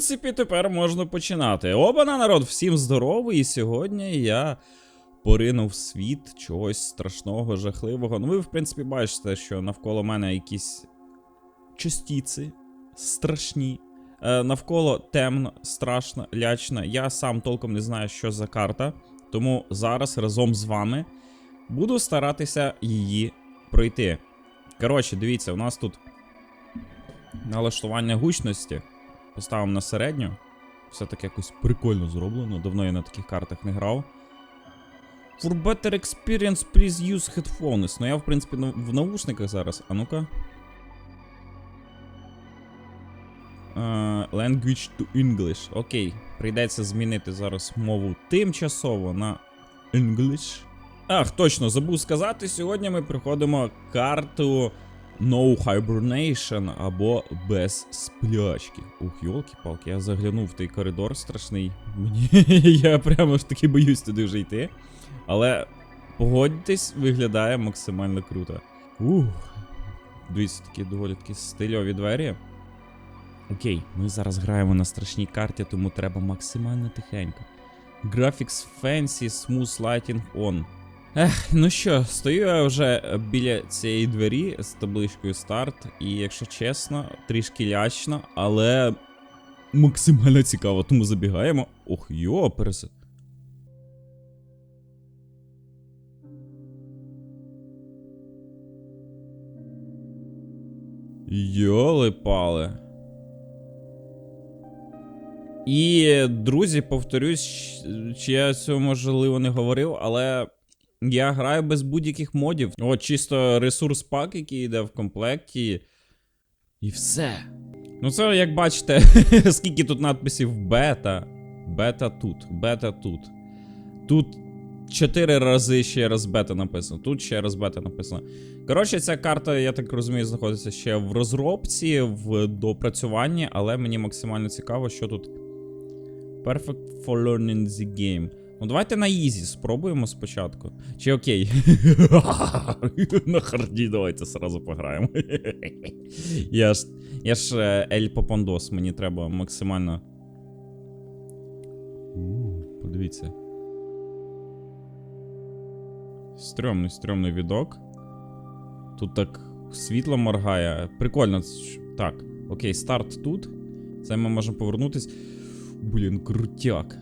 принципі, тепер можна починати. Обана, народ, всім здоровий, і сьогодні я поринув світ чогось страшного, жахливого. Ну, ви, в принципі, бачите, що навколо мене якісь частіці страшні. Е, навколо темно, страшно, лячно. Я сам толком не знаю, що за карта. Тому зараз разом з вами буду старатися її пройти. Коротше, дивіться, у нас тут налаштування гучності. Поставимо на середню. Все таки якось прикольно зроблено. Давно я на таких картах не грав. For better experience, please use headphones. Ну я, в принципі, в наушниках зараз. А ну-ка. Е, language to English. Окей. Прийдеться змінити зараз мову тимчасово на English. Ах, точно, забув сказати. Сьогодні ми приходимо карту No Hibernation або без сплячки. Ух, йолки-палки, я заглянув в той коридор страшний. Мені я прямо ж таки боюсь туди вже йти. Але погодьтесь, виглядає максимально круто. Ух. Дивіться, такі доволі такі стильові двері. Окей, ми зараз граємо на страшній карті, тому треба максимально тихенько. Graphics fancy, smooth lighting on. Ех, ну що, стою я вже біля цієї двері з табличкою старт, і якщо чесно, трішки лячно, але максимально цікаво, тому забігаємо. Ох, йо, перес... Йоли пали. І, друзі, повторюсь, чи я цього можливо не говорив, але я граю без будь-яких модів. От чисто ресурс пак, який йде в комплекті. І все. Ну, це, як бачите, скільки тут надписів бета. Бета тут, бета тут. Тут чотири рази ще раз бета написано. Тут ще раз бета написано. Коротше, ця карта, я так розумію, знаходиться ще в розробці, в допрацюванні, але мені максимально цікаво, що тут. Perfect for learning the game. Ну, давайте на ізі спробуємо спочатку. Чи окей? на харді давайте сразу пограємо. я ж. Я ж е, Ель Попондос, мені треба максимально. У, подивіться. Стрьомний, стрьомний відок. Тут так світло моргає. Прикольно. Так, окей, старт тут. Це ми можемо повернутись. Блін, крутяк.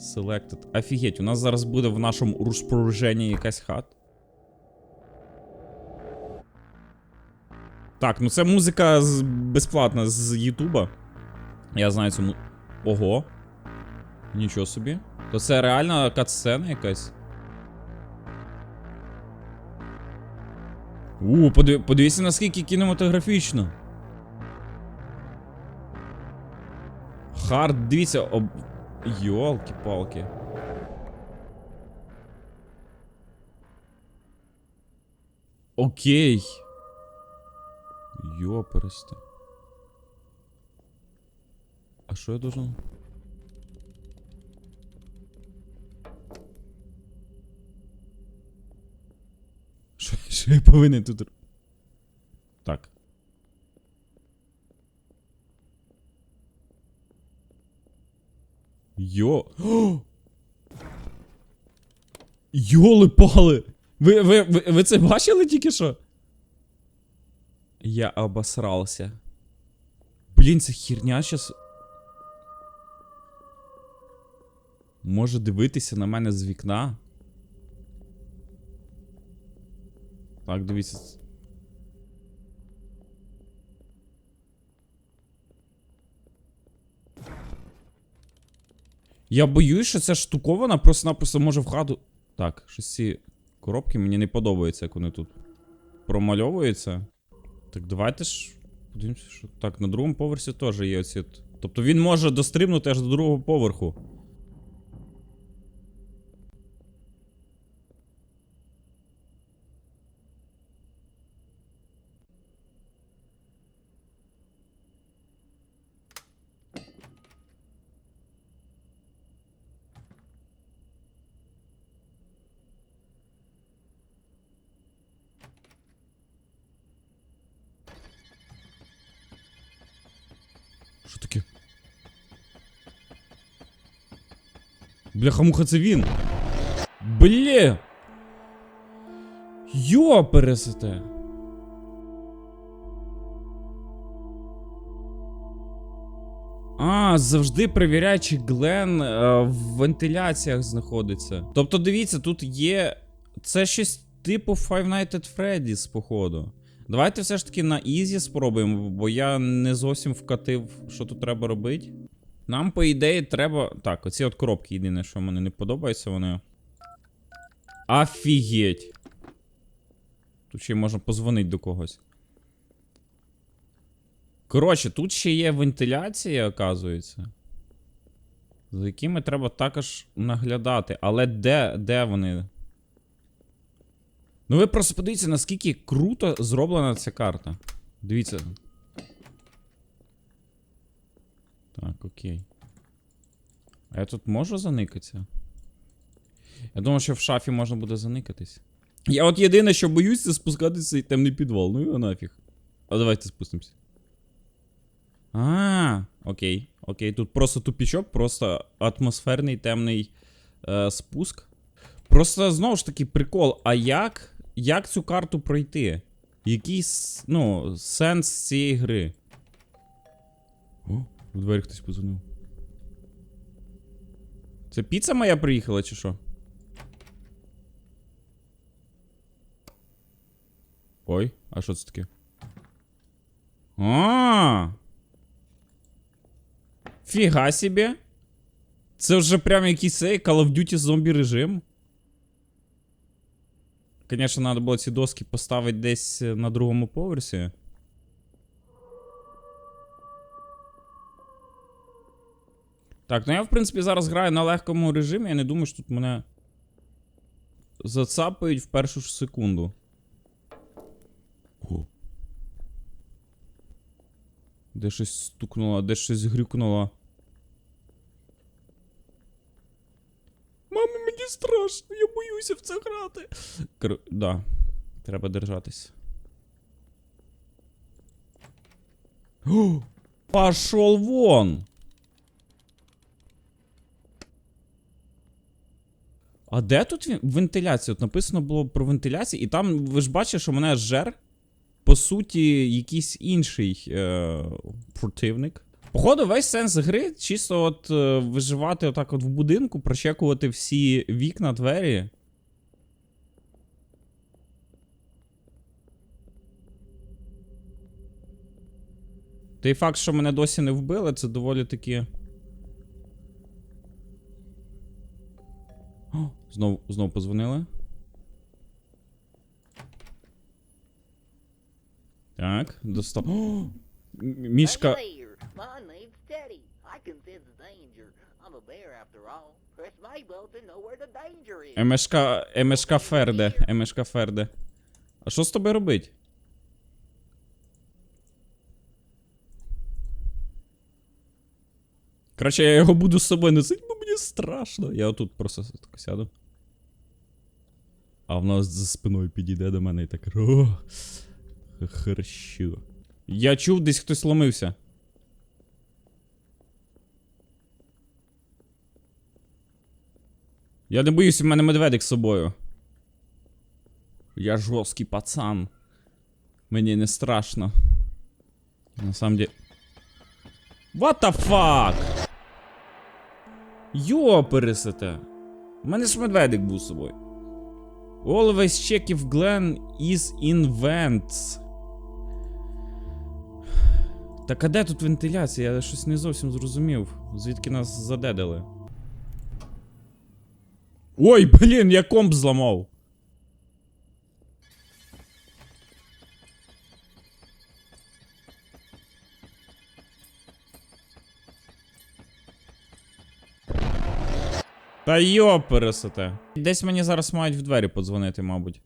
Selected. Офігеть, у нас зараз буде в нашому розпорядженні якась хат. Так, ну це музика з... безплатна з Ютуба. Я знаю цю му... Ого. Нічого собі. То це реально катсцена якась. У, подив... подивіться, наскільки кінематографічно. Хард, дивіться, об... Йолки-палки. Окей. Йоперсти. А що я должен? Що, що я повинен тут? Так. Йо. Йоли пали! Ви, ви, ви, ви це бачили тільки що? Я обосрался. Блін, ця херня щас. Може дивитися на мене з вікна. Так, дивіться. Я боюсь, що ця штукована просто-напросто може в хату. Так, щось ці коробки мені не подобається, як вони тут промальовуються. Так, давайте ж. Подивимося, що. Так, на другому поверсі теж є оці. Тобто він може дострибнути аж до другого поверху. Що таке? Бляха-муха, це він. Блє. Йо. А, завжди перевіряй, чи Глен е, в вентиляціях знаходиться. Тобто, дивіться, тут є. Це щось типу Five Nights at Freddy's, походу. Давайте все ж таки на Ізі спробуємо, бо я не зовсім вкатив, що тут треба робити. Нам, по ідеї, треба. Так, оці от коробки єдине, що мені не подобається, вони. Офігеть. Тут ще можна позвонити до когось. Коротше, тут ще є вентиляція, оказується. За якими треба також наглядати. Але де, де вони? Ну ви просто подивіться, наскільки круто зроблена ця карта. Дивіться. Так, окей. А я тут можу заникатися? Я думав, що в шафі можна буде заникатись. Я от єдине, що боюсь, це спускатися цей темний підвал. Ну його нафіг. А давайте спустимося. А, окей. Окей, тут просто тупічок, просто атмосферний темний е, спуск. Просто знову ж таки прикол, а як, як цю карту пройти? Який ну, сенс цієї гри? В двері хтось позвонив. Це піца моя приїхала, чи що? Ой, а що це таке? А. Фіга собі. Це вже прям якийсь цей Call of Duty зомбі режим. Звісно, треба було ці доски поставити десь е, на другому поверсі. Так, ну я, в принципі, зараз граю на легкому режимі. Я не думаю, що тут мене зацапають в першу ж секунду. О. Де щось стукнуло, де щось грюкнуло. Мама, мені страшно, я боюся в це грати. Кор... Да, треба держатись. О, пошел вон! А де тут вентиляція? От написано було про вентиляцію, і там ви ж бачите, що мене жер. По суті, якийсь інший е, противник. Походу, весь сенс гри чисто от е, виживати отак от в будинку, прочекувати всі вікна, двері. Той факт, що мене досі не вбили, це доволі таки. To know where the danger is. Емешка, Емешка Ферде. Емешка Ферде. А що з тобою робить? Коротше, я його буду з собою носити, бо мені страшно. Я отут просто так сяду. А вона за спиною підійде до мене і так. О. Я чув, десь хтось ломився. Я не боюсь, у мене медведик з собою. Я жорсткий пацан. Мені не страшно. На. What the fuck? Йо, пересете. У мене ж медведик був з собою. Always check if Glenn is in vents. Так а де тут вентиляція? Я щось не зовсім зрозумів. Звідки нас задедали? Ой, блін, я комп зламав. Та йо. Десь мені зараз мають в двері подзвонити, мабуть.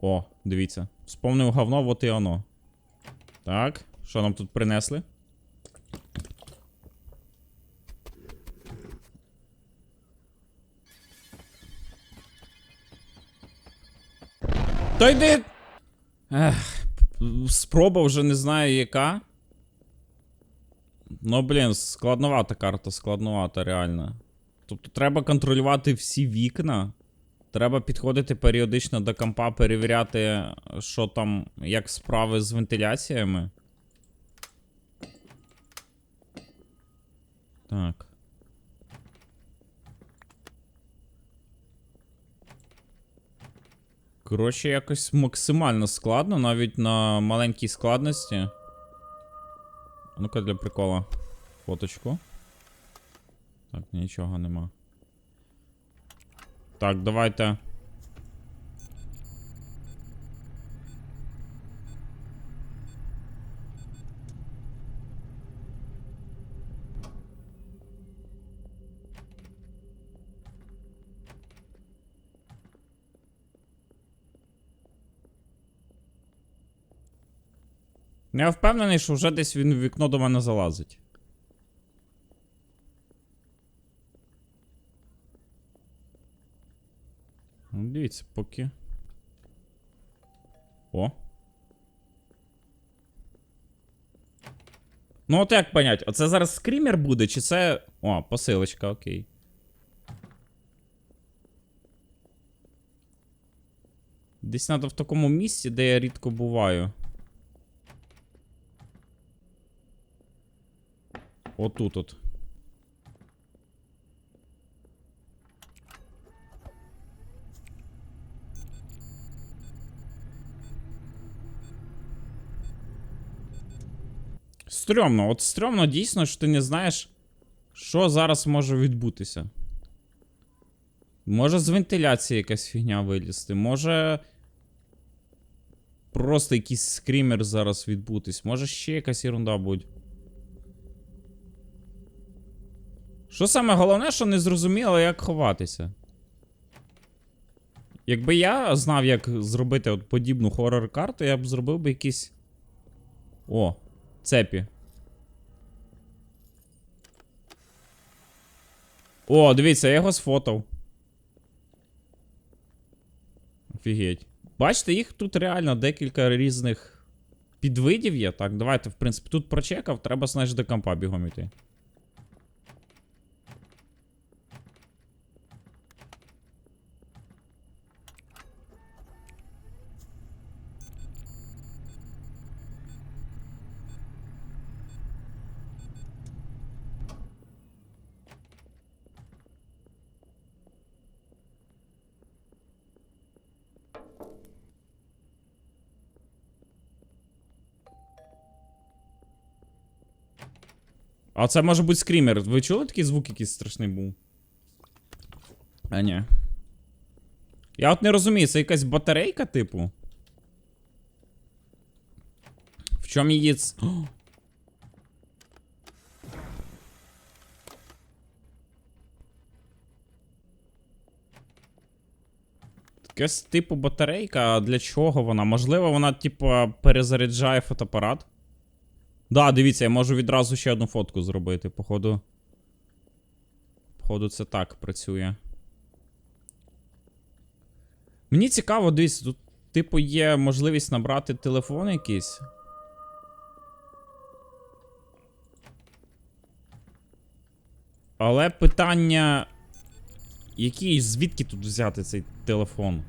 О, дивіться. Сповнив говно, от і оно. Так, що нам тут принесли? Та йди. Ех, спроба вже не знаю яка. Ну, блін, складновата карта, складновата, реально. Тобто треба контролювати всі вікна. Треба підходити періодично до компа, перевіряти, що там, як справи з вентиляціями. Так. Коротше, якось максимально складно, навіть на маленькій складності. Ну-ка для прикола. Фоточку. Так, нічого нема. Так, давайте. Я впевнений, що вже десь він в вікно до мене залазить. Ну, дивіться, поки. О. Ну, от як понять, оце зараз скрімер буде, чи це. О, посилочка, окей. Десь треба в такому місці, де я рідко буваю. Отут от. Стрьомно, от стрьомно дійсно, що ти не знаєш, що зараз може відбутися. Може з вентиляції якась фігня вилізти, може. Просто якийсь скрімер зараз відбутись, може ще якась ерунда буде. Що саме головне, що не зрозуміло, як ховатися. Якби я знав, як зробити от подібну хоррор-карту, я б зробив би якісь. О, цепі. О, дивіться, я його сфотав. Офігеть. Бачите, їх тут реально декілька різних підвидів є. Так, давайте, в принципі, тут прочекав, треба, знаєш, до компа бігом іти. А це може бути скрімер. Ви чули такий звук, якийсь страшний був? А ні. Я от не розумію, це якась батарейка, типу. В чому її. О! Якась типу батарейка, для чого вона? Можливо, вона, типу, перезаряджає фотоапарат. Да, дивіться, я можу відразу ще одну фотку зробити, походу. Походу, це так працює. Мені цікаво, дивіться, тут, типу, є можливість набрати телефон якийсь. Але питання. Який, звідки тут взяти цей телефон?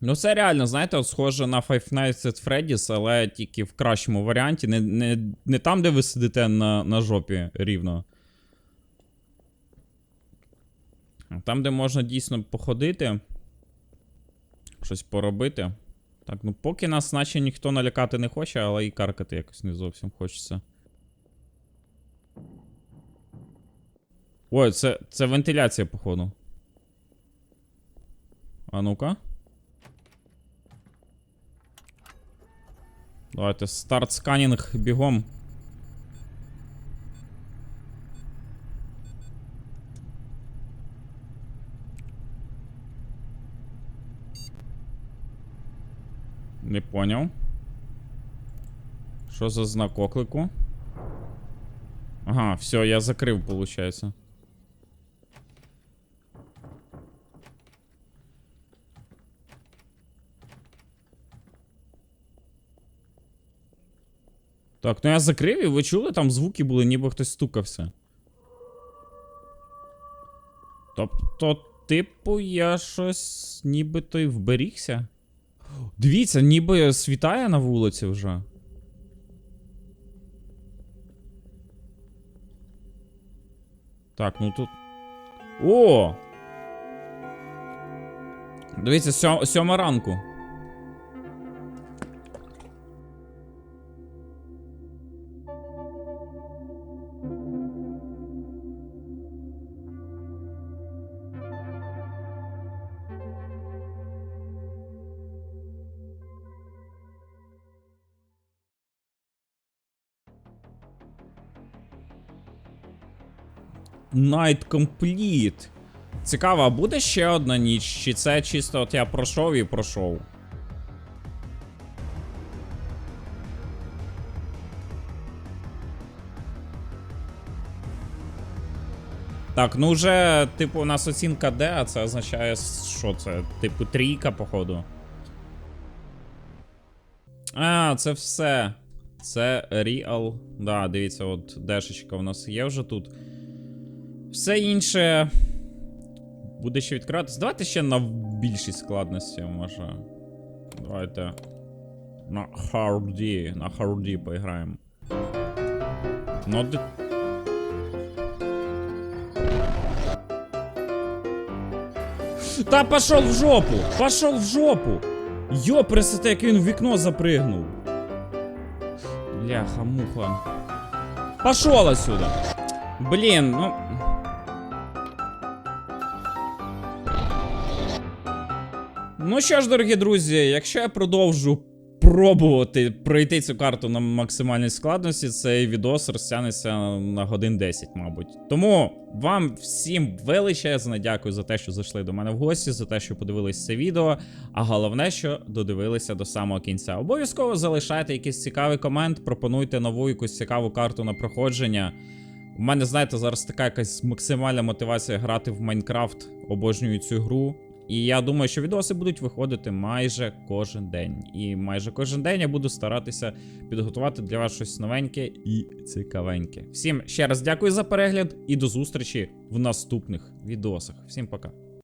Ну, це реально, знаєте, от схоже на Five Nights at Freddy's, але тільки в кращому варіанті. Не, не, не там, де ви сидите на, на жопі рівно. Там, де можна дійсно походити. Щось поробити. Так, ну поки нас, наче ніхто налякати не хоче, але і каркати якось не зовсім хочеться. Ой, це, це вентиляція, походу. А ну-ка. Давайте старт сканінг бігом. Не поняв. Що за знак оклику? Ага, все, я закрив, получается. Так, ну я закрив і ви чули, там звуки були, ніби хтось стукався. Тобто, типу, я щось нібито й вберігся. Дивіться, ніби світає на вулиці вже. Так, ну тут. О! Дивіться, сьо- сьома ранку. Night Complete. Цікаво, а буде ще одна ніч? Чи це чисто от я пройшов і пройшов? Так, ну вже, типу, у нас оцінка Д, а це означає, що це? Типу, трійка, походу. А, це все. Це Real. Да, дивіться, от дешечка у нас є вже тут. Все інше. Буде ще відкриватися. Давайте ще на більшій складності, може. Давайте. На харді. На харді поіграємо. Ну, де... Та пошел в жопу! Пошел в жопу! Йопресете, як він в вікно запригнув. Бляха, муха. Пошел отсюда! Блін, ну. Ну що ж, дорогі друзі, якщо я продовжу пробувати пройти цю карту на максимальній складності, цей відос розтягнеться на годин 10, мабуть. Тому вам всім величезне дякую за те, що зайшли до мене в гості, за те, що подивились це відео. А головне, що додивилися до самого кінця. Обов'язково залишайте якийсь цікавий комент, пропонуйте нову якусь цікаву карту на проходження. У мене, знаєте, зараз така якась максимальна мотивація грати в Майнкрафт. Обожнюю цю гру. І я думаю, що відоси будуть виходити майже кожен день. І майже кожен день я буду старатися підготувати для вас щось новеньке і цікавеньке. Всім ще раз дякую за перегляд і до зустрічі в наступних відосах. Всім пока.